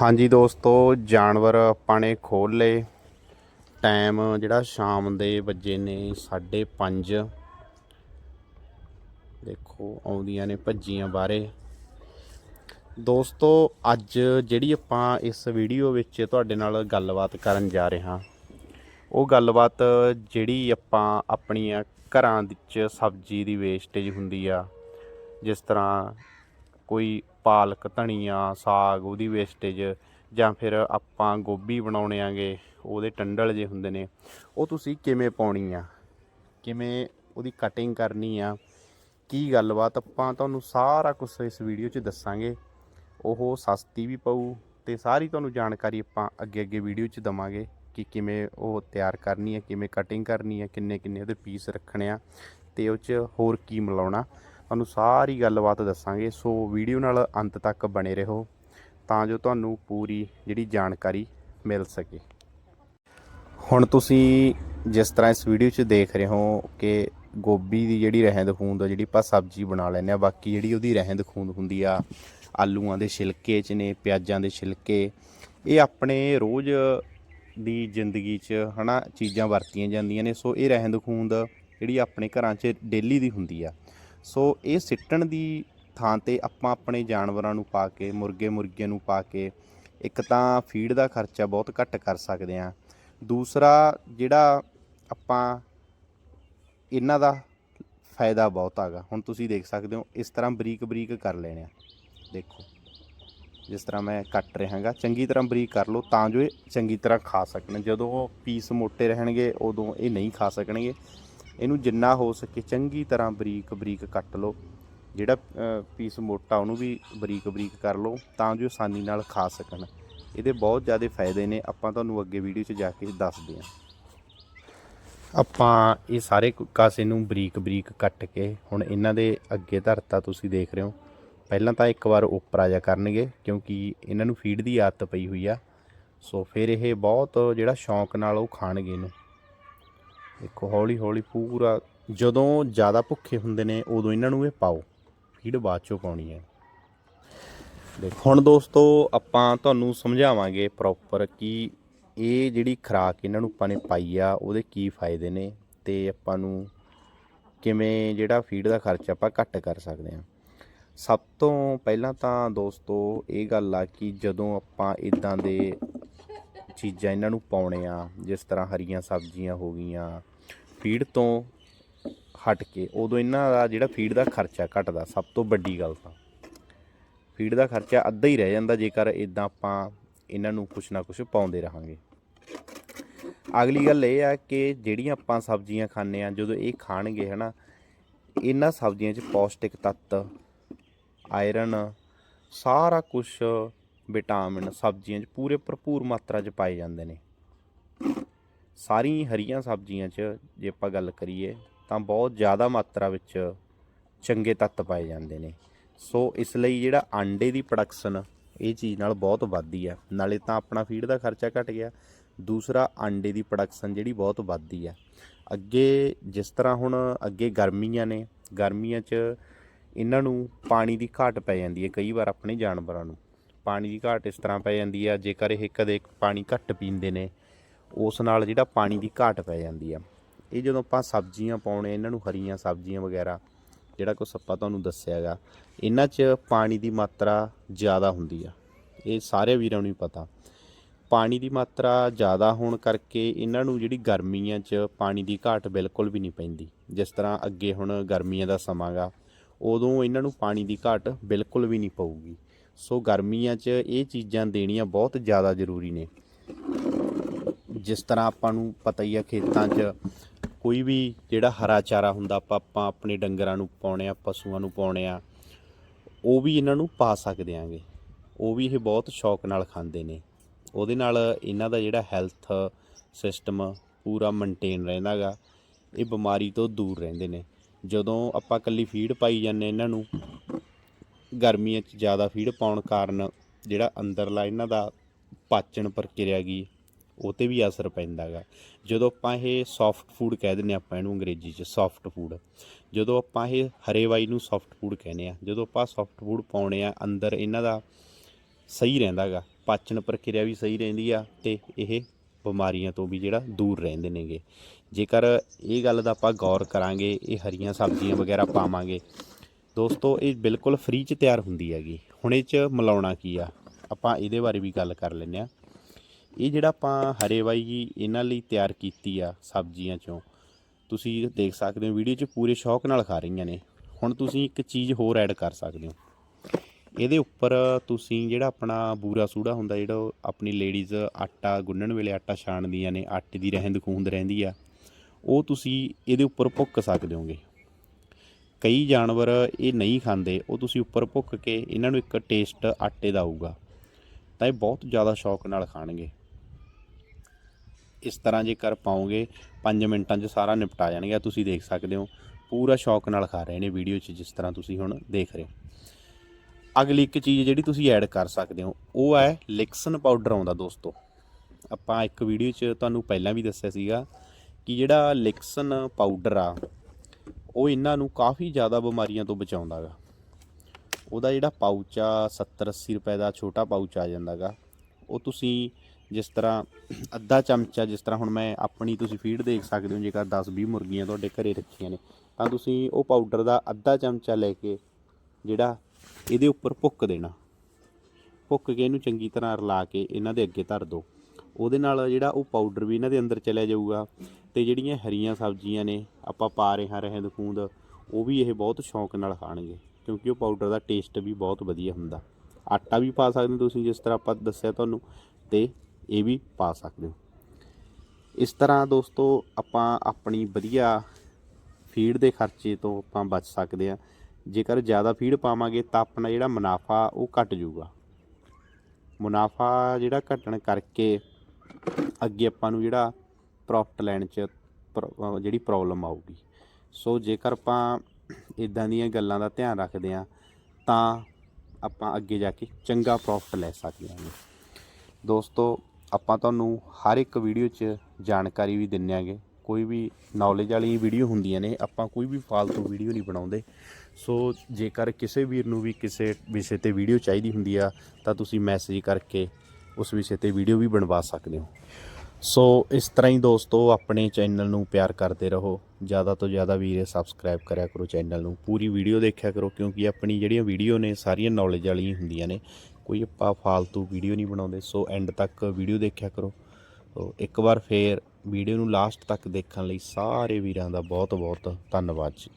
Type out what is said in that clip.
ਹਾਂਜੀ ਦੋਸਤੋ, ਜਾਨਵਰ ਆਪਾਂ ਨੇ ਖੋਲ ਲਏ। ਟਾਈਮ ਜਿਹੜਾ ਸ਼ਾਮ ਦੇ ਵੱਜੇ ਨੇ 5:30 ਦੇਖੋ, ਆਉਂਦੀਆਂ ਨੇ ਭੱਜੀਆਂ ਬਾਰੇ ਦੋਸਤੋ, ਅੱਜ ਜਿਹੜੀ ਆਪਾਂ ਇਸ ਵੀਡੀਓ ਵਿੱਚ ਤੁਹਾਡੇ ਨਾਲ ਗੱਲਬਾਤ ਕਰਨ ਜਾ ਰਹੇ ਹਾਂ, ਉਹ ਗੱਲਬਾਤ ਜਿਹੜੀ ਆਪਾਂ ਆਪਣੀਆਂ ਘਰਾਂ ਵਿੱਚ ਸਬਜ਼ੀ ਦੀ ਵੇਸਟੇਜ ਹੁੰਦੀ ਆ, ਜਿਸ ਤਰ੍ਹਾਂ ਕੋਈ ਪਾਲਕ, ਧਨੀਆ, ਸਾਗ, ਉਹਦੀ ਵੇਸਟੇਜ ਜਾਂ ਫਿਰ ਆਪਾਂ ਗੋਭੀ ਬਣਾਉਣੇ ਆਂਗੇ, ਉਹਦੇ ਟੰਡਲ ਜੇ ਹੁੰਦੇ ਨੇ, ਉਹ ਤੁਸੀਂ ਕਿਵੇਂ ਪਾਉਣੀ ਆ? ਕਿਵੇਂ ਉਹਦੀ ਕਟਿੰਗ ਕਰਨੀ ਆ? ਕੀ ਗੱਲਬਾਤ? ਆਪਾਂ ਤੁਹਾਨੂੰ ਸਾਰਾ ਕੁਝ ਇਸ ਵੀਡੀਓ 'ਚ ਦੱਸਾਂਗੇ। ਉਹ ਸਸਤੀ ਵੀ ਪਊ ਤੇ ਸਾਰੀ ਤੁਹਾਨੂੰ ਜਾਣਕਾਰੀ ਆਪਾਂ ਅੱਗੇ ਅੱਗੇ ਵੀਡੀਓ 'ਚ ਦਵਾਂਗੇ ਕਿ ਕਿਵੇਂ ਉਹ ਤਿਆਰ ਕਰਨੀ ਹੈ ਕਿਵੇਂ ਕਟਿੰਗ ਕਰਨੀ ਹੈ ਕਿੰਨੇ ਕਿੰਨੇ ਉਹਦੇ ਪੀਸ ਰੱਖਣੇ ਆ ਤੇ ਉਹ 'ਚ ਹੋਰ ਕੀ ਮਿਲਾਉਣਾ। ਤੁਹਾਨੂੰ ਸਾਰੀ ਗੱਲਬਾਤ ਦੱਸਾਂਗੇ, ਸੋ ਵੀਡੀਓ ਨਾਲ ਅੰਤ ਤੱਕ ਬਣੇ ਰਹੋ ਤਾਂ ਜੋ ਤੁਹਾਨੂੰ ਪੂਰੀ ਜਿਹੜੀ ਜਾਣਕਾਰੀ ਮਿਲ ਸਕੇ। ਹੁਣ ਤੁਸੀਂ ਜਿਸ ਤਰ੍ਹਾਂ ਇਸ ਵੀਡੀਓ 'ਚ ਦੇਖ ਰਹੇ ਹੋ ਕਿ ਗੋਭੀ ਦੀ ਜਿਹੜੀ ਰਹਿੰਦ ਖੂੰਦ ਜਿਹੜੀ ਆਪਾਂ ਸਬਜ਼ੀ ਬਣਾ ਲੈਂਦੇ ਆ ਬਾਕੀ ਜਿਹੜੀ ਉਹਦੀ ਰਹਿੰਦ ਖੂੰਦ ਹੁੰਦੀ ਆ, ਆਲੂਆਂ ਦੇ ਛਿਲਕੇ 'ਚ ਨੇ, ਪਿਆਜ਼ਾਂ ਦੇ ਛਿਲਕੇ, ਇਹ ਆਪਣੇ ਰੋਜ਼ ਦੀ ਜ਼ਿੰਦਗੀ 'ਚ ਹਨਾ ਚੀਜ਼ਾਂ ਵਰਤੀਆਂ ਜਾਂਦੀਆਂ ਨੇ, ਸੋ ਇਹ ਰਹਿੰਦ ਖੂੰਦ ਜਿਹੜੀ ਆਪਣੇ ਘਰਾਂ 'ਚ ਡੇਲੀ ਦੀ ਹੁੰਦੀ ਆ ਸੋ ਇਹ ਸਿੱਟਣ ਦੀ ਥਾਂ ਤੇ ਆਪਾਂ ਆਪਣੇ ਜਾਨਵਰਾਂ ਨੂੰ ਪਾ ਕੇ, ਮੁਰਗੇ ਮੁਰਗੀਆਂ ਨੂੰ ਪਾ ਕੇ ਇੱਕ ਤਾਂ ਫੀਡ ਦਾ ਖਰਚਾ ਬਹੁਤ ਘੱਟ ਕਰ ਸਕਦੇ ਆ ਦੂਸਰਾ ਜਿਹੜਾ ਆਪਾਂ ਇਹਨਾਂ ਦਾ ਫਾਇਦਾ ਬਹੁਤ ਹੈਗਾ। ਹੁਣ ਤੁਸੀਂ ਦੇਖ ਸਕਦੇ ਹੋ, ਇਸ ਤਰ੍ਹਾਂ ਬਰੀਕ ਬਰੀਕ ਕਰ ਲੈਣੇ ਆ। ਦੇਖੋ, ਜਿਸ ਤਰ੍ਹਾਂ ਮੈਂ ਕੱਟ ਰਿਹਾਗਾ ਚੰਗੀ ਤਰ੍ਹਾਂ ਬਰੀਕ ਕਰ ਲਓ ਤਾਂ ਜੋ ਇਹ ਚੰਗੀ ਤਰ੍ਹਾਂ ਖਾ ਸਕਣ। ਜਦੋਂ ਪੀਸ ਮੋਟੇ ਰਹਿਣਗੇ, ਉਦੋਂ ਇਹ ਨਹੀਂ ਖਾ ਸਕਣਗੇ। ਇਹਨੂੰ ਜਿੰਨਾ ਹੋ ਸਕੇ ਚੰਗੀ ਤਰ੍ਹਾਂ ਬਰੀਕ ਬਰੀਕ ਕੱਟ ਲਓ। ਜਿਹੜਾ ਪੀਸ ਮੋਟਾ ਉਹਨੂੰ ਵੀ ਬਰੀਕ ਬਰੀਕ ਕਰ ਲਓ ਤਾਂ ਜੋ ਆਸਾਨੀ ਨਾਲ ਖਾ ਸਕਣ। ਇਹਦੇ ਬਹੁਤ ਜ਼ਿਆਦਾ ਫਾਇਦੇ ਨੇ, ਆਪਾਂ ਤੁਹਾਨੂੰ ਅੱਗੇ ਵੀਡੀਓ 'ਚ ਜਾ ਕੇ ਦੱਸਦੇ ਹਾਂ। ਆਪਾਂ ਇਹ ਸਾਰੇ ਕਾਸੇ ਨੂੰ ਬਰੀਕ ਬਰੀਕ ਕੱਟ ਕੇ ਹੁਣ ਇਹਨਾਂ ਦੇ ਅੱਗੇ ਧਰਤਾ ਤੁਸੀਂ ਦੇਖ ਰਹੇ ਹੋ। ਪਹਿਲਾਂ ਤਾਂ ਇੱਕ ਵਾਰ ਉੱਪਰ ਆ ਜਾ ਕਰਨਗੇ ਕਿਉਂਕਿ ਇਹਨਾਂ ਨੂੰ ਫੀਡ ਦੀ ਆਦਤ ਪਈ ਹੋਈ ਆ। ਸੋ ਫਿਰ ਇਹ ਬਹੁਤ ਜਿਹੜਾ ਸ਼ੌਂਕ ਨਾਲ ਉਹ ਖਾਣਗੇ ਇਹਨੂੰ। ਦੇਖੋ ਹੌਲੀ ਹੌਲੀ ਪੂਰਾ ਜਦੋਂ ਜ਼ਿਆਦਾ ਭੁੱਖੇ ਹੁੰਦੇ ਨੇ ਉਦੋਂ ਇਹਨਾਂ ਨੂੰ ਇਹ ਪਾਓ ਫੀਡ ਬਾਅਦ ਚੋਂ ਪਾਉਣੀ ਹੈ। ਦੇਖੋ, ਹੁਣ ਦੋਸਤੋ ਆਪਾਂ ਤੁਹਾਨੂੰ ਸਮਝਾਵਾਂਗੇ ਪ੍ਰੋਪਰ ਕਿ ਇਹ ਜਿਹੜੀ ਖੁਰਾਕ ਇਹਨਾਂ ਨੂੰ ਆਪਾਂ ਨੇ ਪਾਈ ਆ, ਉਹਦੇ ਕੀ ਫਾਇਦੇ ਨੇ ਤੇ ਆਪਾਂ ਨੂੰ ਕਿਵੇਂ ਜਿਹੜਾ ਫੀਡ ਦਾ ਖਰਚ ਆਪਾਂ ਘੱਟ ਕਰ ਸਕਦੇ ਹਾਂ। ਸਭ ਤੋਂ ਪਹਿਲਾਂ ਤਾਂ ਦੋਸਤੋ ਇਹ ਗੱਲ ਆ ਕਿ ਜਦੋਂ ਆਪਾਂ ਇਦਾਂ ਦੇ ਚੀਜ਼ਾਂ ਇਹਨਾਂ ਨੂੰ ਪਾਉਣੇ ਆ, ਜਿਸ ਤਰ੍ਹਾਂ ਹਰੀਆਂ ਸਬਜ਼ੀਆਂ ਹੋ ਗਈਆਂ, ਫੀਡ ਤੋਂ ਹਟ ਕੇ ਉਦੋਂ ਇਹਨਾਂ ਦਾ ਜਿਹੜਾ ਫੀਡ ਦਾ ਖਰਚਾ ਘਟਦਾ, ਸਭ ਤੋਂ ਵੱਡੀ ਗੱਲ ਤਾਂ। ਫੀਡ ਦਾ ਖਰਚਾ ਅੱਧਾ ਹੀ ਰਹਿ ਜਾਂਦਾ, ਜੇਕਰ ਇਦਾਂ ਆਪਾਂ ਇਹਨਾਂ ਨੂੰ ਕੁਛ ਨਾ ਕੁਛ ਪਾਉਂਦੇ ਰਹਾਂਗੇ। ਅਗਲੀ ਗੱਲ ਇਹ ਆ ਕਿ ਜਿਹੜੀਆਂ ਆਪਾਂ ਸਬਜ਼ੀਆਂ ਖਾਂਦੇ ਆ, ਜਦੋਂ ਇਹ ਖਾਣਗੇ, ਹਨਾ, ਇਹਨਾਂ ਸਬਜ਼ੀਆਂ 'ਚ ਪੌਸ਼ਟਿਕ ਤੱਤ, ਆਇਰਨ, ਸਾਰਾ ਕੁਝ ਵਿਟਾਮਿਨ, ਸਬਜ਼ੀਆਂ 'ਚ ਪੂਰੇ ਭਰਪੂਰ ਮਾਤਰਾ 'ਚ ਪਾਏ ਜਾਂਦੇ ਨੇ। ਸਾਰੀ ਹਰੀਆਂ ਸਬਜ਼ੀਆਂ 'ਚ ਜੇ ਆਪਾਂ ਗੱਲ ਕਰੀਏ ਤਾਂ ਬਹੁਤ ਜ਼ਿਆਦਾ ਮਾਤਰਾ ਵਿੱਚ ਚੰਗੇ ਤੱਤ ਪਾਏ ਜਾਂਦੇ ਨੇ। ਸੋ ਇਸ ਲਈ ਜਿਹੜਾ ਆਂਡੇ ਦੀ ਪ੍ਰੋਡਕਸ਼ਨ ਇਹ ਚੀਜ਼ ਨਾਲ ਬਹੁਤ ਵੱਧਦੀ ਆ। ਨਾਲੇ ਤਾਂ ਆਪਣਾ ਫੀਡ ਦਾ ਖਰਚਾ ਘਟ ਗਿਆ। ਦੂਸਰਾ, ਆਂਡੇ ਦੀ ਪ੍ਰੋਡਕਸ਼ਨ ਜਿਹੜੀ ਬਹੁਤ ਵੱਧਦੀ ਆ। ਅੱਗੇ ਜਿਸ ਤਰ੍ਹਾਂ ਹੁਣ ਅੱਗੇ ਗਰਮੀਆਂ ਨੇ, ਗਰਮੀਆਂ 'ਚ ਇਹਨਾਂ ਨੂੰ ਪਾਣੀ ਦੀ ਘਾਟ ਪੈ ਜਾਂਦੀ ਹੈ ਕਈ ਵਾਰ ਆਪਣੇ ਜਾਨਵਰਾਂ ਨੂੰ। ਪਾਣੀ ਦੀ ਘਾਟ ਇਸ ਤਰ੍ਹਾਂ ਪੈ ਜਾਂਦੀ ਆ, ਜੇਕਰ ਇਹ ਕਦੇ ਪਾਣੀ ਘੱਟ ਪੀਂਦੇ ਨੇ, ਉਸ ਨਾਲ ਜਿਹੜਾ ਪਾਣੀ ਦੀ ਘਾਟ ਪੈ ਜਾਂਦੀ ਆ। ਇਹ ਜਦੋਂ ਆਪਾਂ ਸਬਜ਼ੀਆਂ ਪਾਉਣੇ, ਇਹਨਾਂ ਨੂੰ ਹਰੀਆਂ ਸਬਜ਼ੀਆਂ ਵਗੈਰਾ, ਜਿਹੜਾ ਕੁਛ ਆਪਾਂ ਤੁਹਾਨੂੰ ਦੱਸਿਆਗਾ ਇਹਨਾਂ 'ਚ ਪਾਣੀ ਦੀ ਮਾਤਰਾ ਜ਼ਿਆਦਾ ਹੁੰਦੀ ਆ। ਇਹ ਸਾਰੇ ਵੀਰਾਂ ਨੂੰ ਹੀ ਪਤਾ। ਪਾਣੀ ਦੀ ਮਾਤਰਾ ਜ਼ਿਆਦਾ ਹੋਣ ਕਰਕੇ ਇਹਨਾਂ ਨੂੰ ਜਿਹੜੀ ਗਰਮੀਆਂ 'ਚ ਪਾਣੀ ਦੀ ਘਾਟ ਬਿਲਕੁਲ ਵੀ ਨਹੀਂ ਪੈਂਦੀ। ਜਿਸ ਤਰ੍ਹਾਂ ਅੱਗੇ ਹੁਣ ਗਰਮੀਆਂ ਦਾ ਸਮਾਂ ਗਾ, ਉਦੋਂ ਇਹਨਾਂ ਨੂੰ ਪਾਣੀ ਦੀ ਘਾਟ ਬਿਲਕੁਲ ਵੀ ਨਹੀਂ ਪਊਗੀ। ਸੋ ਗਰਮੀਆਂ 'ਚ ਇਹ ਚੀਜ਼ਾਂ ਦੇਣੀਆਂ ਬਹੁਤ ਜ਼ਿਆਦਾ ਜ਼ਰੂਰੀ ਨੇ। ਜਿਸ ਤਰ੍ਹਾਂ ਆਪਾਂ ਨੂੰ ਪਤਾ ਹੀ ਆ ਖੇਤਾਂ 'ਚ ਕੋਈ ਵੀ ਜਿਹੜਾ ਹਰਾ ਚਾਰਾ ਹੁੰਦਾ, ਆਪਾਂ ਆਪਾਂ ਆਪਣੇ ਡੰਗਰਾਂ ਨੂੰ ਪਾਉਣੇ ਆ, ਪਸ਼ੂਆਂ ਨੂੰ ਪਾਉਣੇ ਆ, ਉਹ ਵੀ ਇਹਨਾਂ ਨੂੰ ਪਾ ਸਕਦੇ ਆਂਗੇ। ਉਹ ਵੀ ਇਹ ਬਹੁਤ ਸ਼ੌਕ ਨਾਲ ਖਾਂਦੇ ਨੇ। ਉਹਦੇ ਨਾਲ ਇਹਨਾਂ ਦਾ ਜਿਹੜਾ ਹੈਲਥ ਸਿਸਟਮ ਪੂਰਾ ਮੇਨਟੇਨ ਰਹਿੰਦਾਗਾ ਇਹ ਬਿਮਾਰੀ ਤੋਂ ਦੂਰ ਰਹਿੰਦੇ ਨੇ। ਜਦੋਂ ਆਪਾਂ ਕੱਲੀ ਫੀਡ ਪਾਈ ਜਾਂਦੇ ਇਹਨਾਂ ਨੂੰ ਗਰਮੀਆਂ 'ਚ ਜ਼ਿਆਦਾ ਫੀਡ ਪਾਉਣ ਕਾਰਨ ਜਿਹੜਾ ਅੰਦਰਲਾ ਇਹਨਾਂ ਦਾ ਪਾਚਣ ਪ੍ਰਕਿਰਿਆ ਗੀ, ਉਹ ਤੇ ਵੀ ਅਸਰ ਪੈਂਦਾ ਗਾ। ਜਦੋਂ ਆਪਾਂ ਇਹ ਸੌਫਟ ਫੂਡ ਕਹਿ ਦਿੰਦੇ ਆਪਾਂ ਇਹਨੂੰ ਅੰਗਰੇਜ਼ੀ 'ਚ ਸੌਫਟ ਫੂਡ ਜਦੋਂ ਆਪਾਂ ਇਹ ਹਰੇ ਵਾਈ ਨੂੰ ਸੌਫਟ ਫੂਡ ਕਹਿੰਦੇ ਆ ਜਦੋਂ ਆਪਾਂ ਸੌਫਟ ਫੂਡ ਪਾਉਣੇ ਆ, ਅੰਦਰ ਇਹਨਾਂ ਦਾ ਸਹੀ ਰਹਿੰਦਾ ਗਾ, ਪਾਚਨ ਪ੍ਰਕਿਰਿਆ ਵੀ ਸਹੀ ਰਹਿੰਦੀ ਆ ਤੇ ਇਹ ਬਿਮਾਰੀਆਂ ਤੋਂ ਵੀ ਜਿਹੜਾ ਦੂਰ ਰਹਿੰਦੇ ਨੇਗੇ। ਜੇਕਰ ਇਹ ਗੱਲ ਦਾ ਆਪਾਂ ਗੌਰ ਕਰਾਂਗੇ, ਇਹ ਹਰੀਆਂ ਸਬਜ਼ੀਆਂ ਵਗੈਰਾ ਪਾਵਾਂਗੇ ਦੋਸਤੋ, ਇਹ ਬਿਲਕੁਲ ਫ੍ਰੀ ਚ ਤਿਆਰ ਹੁੰਦੀ ਹੈਗੀ। ਹੁਣ ਇਹ ਚ ਮਿਲਾਉਣਾ ਕੀ ਆ? ਆਪਾਂ ਇਹਦੇ ਬਾਰੇ ਵੀ ਗੱਲ ਕਰ ਲੈਂਦੇ ਆ ਇਹ ਜਿਹੜਾ ਆਪਾਂ ਹਰੇ ਬਾਈ ਜੀ ਇਹਨਾਂ ਲਈ ਤਿਆਰ ਕੀਤੀ ਆ ਸਬਜ਼ੀਆਂ ਚੋਂ, ਤੁਸੀਂ ਦੇਖ ਸਕਦੇ ਹੋ, ਵੀਡੀਓ 'ਚ ਪੂਰੇ ਸ਼ੌਕ ਨਾਲ ਖਾ ਰਹੀਆਂ ਨੇ। ਹੁਣ ਤੁਸੀਂ ਇੱਕ ਚੀਜ਼ ਹੋਰ ਐਡ ਕਰ ਸਕਦੇ ਹੋ। ਇਹਦੇ ਉੱਪਰ ਤੁਸੀਂ ਜਿਹੜਾ ਆਪਣਾ ਬੂਰਾ ਸੂੜਾ ਹੁੰਦਾ, ਜਿਹੜਾ ਆਪਣੀ ਲੇਡੀਜ਼ ਆਟਾ ਗੁੰਨਣ ਵੇਲੇ ਆਟਾ ਛਾਣਦੀਆਂ ਨੇ, ਆਟੇ ਦੀ ਰਹਿੰਦ ਖੂੰਦ ਰਹਿੰਦੀ ਆ, ਉਹ ਤੁਸੀਂ ਇਹਦੇ ਉੱਪਰ ਭੁੱਕ ਸਕਦੇ ਹੋਗੇ। ਕਈ ਜਾਨਵਰ ਇਹ ਨਹੀਂ ਖਾਂਦੇ, ਉਹ ਤੁਸੀਂ ਉੱਪਰ ਭੁੱਕ ਕੇ ਇਹਨਾਂ ਨੂੰ ਇੱਕ ਟੇਸਟ ਆਟੇ ਦਾ ਆਊਗਾ, ਤਾਂ ਇਹ ਬਹੁਤ ਜ਼ਿਆਦਾ ਸ਼ੌਕ ਨਾਲ ਖਾਣਗੇ। ਇਸ ਤਰ੍ਹਾਂ ਜੇਕਰ ਪਾਓਗੇ 5 ਮਿੰਟਾਂ 'ਚ ਸਾਰਾ ਨਿਪਟਾ ਜਾਣਗੇ, ਤੁਸੀਂ ਦੇਖ ਸਕਦੇ ਹੋ, ਪੂਰਾ ਸ਼ੌਕ ਨਾਲ ਖਾ ਰਹੇ ਨੇ ਵੀਡੀਓ 'ਚ ਜਿਸ ਤਰ੍ਹਾਂ ਤੁਸੀਂ ਹੁਣ ਦੇਖ ਰਹੇ ਹੋ। ਅਗਲੀ ਇੱਕ ਚੀਜ਼ ਜਿਹੜੀ ਤੁਸੀਂ ਐਡ ਕਰ ਸਕਦੇ ਹੋ, ਉਹ ਹੈ ਲਿਕਸਨ ਪਾਊਡਰ ਆਉਂਦਾ ਦੋਸਤੋ। ਆਪਾਂ ਇੱਕ ਵੀਡੀਓ 'ਚ ਤੁਹਾਨੂੰ ਪਹਿਲਾਂ ਵੀ ਦੱਸਿਆ ਸੀਗਾ ਕਿ ਜਿਹੜਾ ਲਿਕਸਨ ਪਾਊਡਰ ਆ ਉਹ ਇਹਨਾਂ ਨੂੰ ਕਾਫੀ ਜ਼ਿਆਦਾ ਬਿਮਾਰੀਆਂ ਤੋਂ ਬਚਾਉਂਦਾ ਗਾ। ਉਹਦਾ ਜਿਹੜਾ ਪਾਊਚ ਆ 70 80 ਰੁਪਏ ਦਾ ਛੋਟਾ ਪਾਊਚ ਆ ਜਾਂਦਾਗਾ। ਉਹ ਤੁਸੀਂ ਜਿਸ ਤਰ੍ਹਾਂ ਅੱਧਾ ਚਮਚਾ, ਜਿਸ ਤਰ੍ਹਾਂ ਹੁਣ ਮੈਂ ਆਪਣੀ ਤੁਸੀਂ ਫੀਡ ਦੇਖ ਸਕਦੇ ਹੋ, ਜੇਕਰ 10 20 ਮੁਰਗੀਆਂ ਤੁਹਾਡੇ ਘਰੇ ਰੱਖੀਆਂ ਨੇ, ਤਾਂ ਤੁਸੀਂ ਉਹ ਪਾਊਡਰ ਦਾ ਅੱਧਾ ਚਮਚਾ ਲੈ ਕੇ ਜਿਹੜਾ ਇਹਦੇ ਉੱਪਰ ਭੁੱਕ ਦੇਣਾ। ਭੁੱਕ ਕੇ ਇਹਨੂੰ ਚੰਗੀ ਤਰ੍ਹਾਂ ਰਲਾ ਕੇ ਇਹਨਾਂ ਦੇ ਅੱਗੇ ਧਰ ਦਿਓ ਉਹਦੇ ਨਾਲ ਜਿਹੜਾ ਉਹ ਪਾਊਡਰ ਵੀ ਇਹਨਾਂ ਦੇ ਅੰਦਰ ਚਲਿਆ ਜਾਊਗਾ। ਤੇ ਜਿਹੜੀਆਂ ਹਰੀਆਂ ਸਬਜ਼ੀਆਂ ਨੇ, ਆਪਾਂ ਪਾ ਰਹੇ ਹਾਂ ਰਹਿੰਦ ਖੂੰਦ ਉਹ ਵੀ ਇਹ ਬਹੁਤ ਸ਼ੌਂਕ ਨਾਲ ਖਾਣਗੇ, ਕਿਉਂਕਿ ਉਹ ਪਾਊਡਰ ਦਾ ਟੇਸਟ ਵੀ ਬਹੁਤ ਵਧੀਆ ਹੁੰਦਾ। ਆਟਾ ਵੀ ਪਾ ਸਕਦੇ ਹੋ ਤੁਸੀਂ, ਜਿਸ ਤਰ੍ਹਾਂ ਆਪਾਂ ਦੱਸਿਆ ਤੁਹਾਨੂੰ, ਤੇ ਇਹ ਵੀ ਪਾ ਸਕਦੇ ਹੋ। ਇਸ ਤਰ੍ਹਾਂ ਦੋਸਤੋ, ਆਪਾਂ ਆਪਣੀ ਵਧੀਆ ਫੀਡ ਦੇ ਖਰਚੇ ਤੋਂ ਆਪਾਂ ਬਚ ਸਕਦੇ ਹਾਂ। ਜੇਕਰ ਜ਼ਿਆਦਾ ਫੀਡ ਪਾਵਾਂਗੇ, ਤਾਂ ਆਪਣਾ ਜਿਹੜਾ ਮੁਨਾਫਾ, ਉਹ ਘਟ ਜਾਊਗਾ। ਮੁਨਾਫਾ ਜਿਹੜਾ ਘਟਣ ਕਰਕੇ ਅੱਗੇ ਆਪਾਂ ਨੂੰ ਜਿਹੜਾ ਪ੍ਰੋਫਿਟ ਲੈਣ 'ਚ ਪ੍ਰੋ- ਜਿਹੜੀ ਪ੍ਰੋਬਲਮ ਆਊਗੀ। ਸੋ ਜੇਕਰ ਆਪਾਂ ਇਦਾਂ ਦੀਆਂ ਗੱਲਾਂ ਦਾ ਧਿਆਨ ਰੱਖਦੇ ਹਾਂ, ਤਾਂ ਆਪਾਂ ਅੱਗੇ ਜਾ ਕੇ ਚੰਗਾ ਪ੍ਰੋਫਿਟ ਲੈ ਸਕਦੇ ਹਾਂ। ਦੋਸਤੋ, ਆਪਾਂ ਤੁਹਾਨੂੰ ਹਰ ਇੱਕ ਵੀਡੀਓ 'ਚ ਜਾਣਕਾਰੀ ਵੀ ਦਿੰਨੇ ਆਂਗੇ। ਕੋਈ ਵੀ ਨੌਲੇਜ ਵਾਲੀ ਵੀਡੀਓ ਹੁੰਦੀਆਂ ਨੇ, ਆਪਾਂ ਕੋਈ ਵੀ ਫਾਲਤੂ ਵੀਡੀਓ ਨਹੀਂ ਬਣਾਉਂਦੇ। ਸੋ ਜੇਕਰ ਕਿਸੇ ਵੀਰ ਨੂੰ ਵੀ ਕਿਸੇ ਵਿਸ਼ੇ ਤੇ ਵੀਡੀਓ ਚਾਹੀਦੀ ਹੁੰਦੀ ਆ, ਤਾਂ ਤੁਸੀਂ ਮੈਸੇਜ ਕਰਕੇ ਉਸ ਵਿਸ਼ੇ ਤੇ ਵੀਡੀਓ ਵੀ ਬਣਵਾ ਸਕਦੇ ਹੋ। ਸੋ ਇਸ ਤਰ੍ਹਾਂ ਹੀ ਦੋਸਤੋ, ਆਪਣੇ ਚੈਨਲ ਨੂੰ ਪਿਆਰ ਕਰਦੇ ਰਹੋ। ਜ਼ਿਆਦਾ ਤੋਂ ਜ਼ਿਆਦਾ ਵੀਰੇ ਸਬਸਕ੍ਰਾਈਬ ਕਰਿਆ ਕਰੋ ਚੈਨਲ ਨੂੰ। ਪੂਰੀ ਵੀਡੀਓ ਦੇਖਿਆ ਕਰੋ, ਕਿਉਂਕਿ ਆਪਣੀ ਜਿਹੜੀਆਂ ਵੀਡੀਓ ਨੇ, ਸਾਰੀਆਂ ਨੌਲੇਜ ਵਾਲੀਆਂ ਹੁੰਦੀਆਂ ਨੇ। ਕੋਈ ਆਪਾਂ ਫਾਲਤੂ ਵੀਡੀਓ ਨਹੀਂ ਬਣਾਉਂਦੇ, ਸੋ ਐਂਡ ਤੱਕ ਵੀਡੀਓ ਦੇਖਿਆ ਕਰੋ। ਸੋ ਇੱਕ ਵਾਰ ਫੇਰ ਵੀਡੀਓ ਨੂੰ ਲਾਸਟ ਤੱਕ ਦੇਖਣ ਲਈ ਸਾਰੇ ਵੀਰਾਂ ਦਾ ਬਹੁਤ ਬਹੁਤ ਧੰਨਵਾਦ ਜੀ।